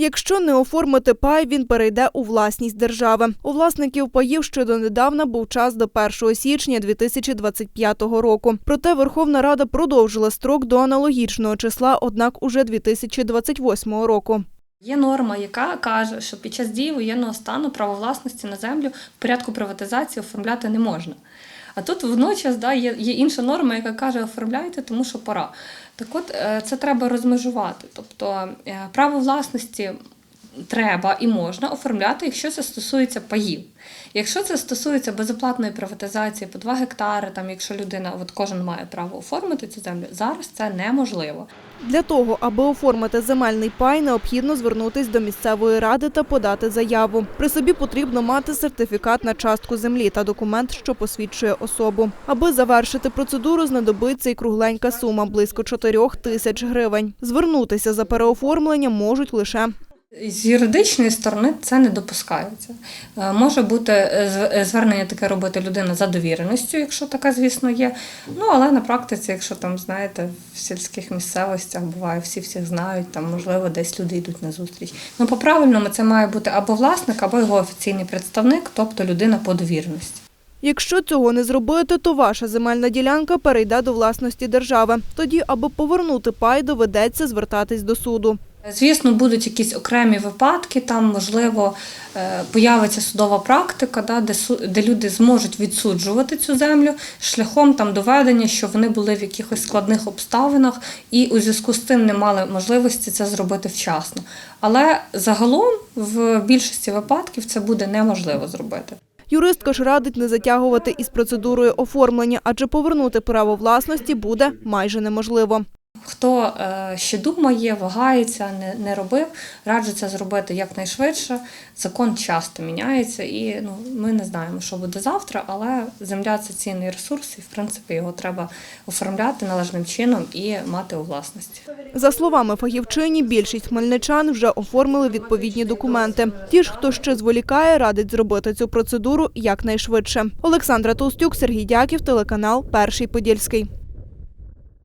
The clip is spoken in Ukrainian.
Якщо не оформити пай, він перейде у власність держави. У власників паїв ще донедавна був час до 1 січня 2025 року. Проте Верховна Рада продовжила строк до аналогічного числа, однак уже 2028 року. Є норма, яка каже, що під час дії воєнного стану право власності на землю в порядку приватизації оформляти не можна. А тут водночас да, є, є інша норма, яка каже, оформляйте, тому що пора. Так от е, це треба розмежувати. Тобто е, право власності треба і можна оформляти, якщо це стосується паїв. Якщо це стосується безоплатної приватизації по 2 гектари, там, якщо людина, от кожен має право оформити цю землю, зараз це неможливо. Для того, аби оформити земельний пай, необхідно звернутись до місцевої ради та подати заяву. При собі потрібно мати сертифікат на частку землі та документ, що посвідчує особу. Аби завершити процедуру, знадобиться й кругленька сума близько 4 тисяч гривень. Звернутися за переоформленням можуть лише З юридичної сторони це не допускається. Е, Може бути е, е, звернення таке робити людина за довіреністю, якщо така, звісно, є. Ну але на практиці, якщо там знаєте, в сільських місцевостях буває, всі всіх знають, там можливо десь люди йдуть на зустріч. Ну по правильному це має бути або власник, або його офіційний представник, тобто людина по довіреності. Якщо цього не зробити, то ваша земельна ділянка перейде до власності держави. Тоді, аби повернути пай, доведеться звертатись до суду. Звісно, будуть якісь окремі випадки, там, можливо, е, появиться судова практика, де люди зможуть відсуджувати цю землю шляхом там, доведення, що вони були в якихось складних обставинах і у зв'язку з тим не мали можливості це зробити вчасно. Але загалом в більшості випадків це буде неможливо зробити. Юристка ж радить не затягувати із процедурою оформлення, адже повернути право власності буде майже неможливо. Хто е, ще думає, вагається, не, не робив, раджу це зробити якнайшвидше. Закон часто міняється, і ну, ми не знаємо, що буде завтра, але земля це цінний ресурс, і в принципі його треба оформляти належним чином і мати у власності. За словами фахівчині, більшість хмельничан вже оформили відповідні документи. Ті ж, хто ще зволікає, радить зробити цю процедуру якнайшвидше. Олександра Толстюк, Сергій Дяків, телеканал Перший Подільський.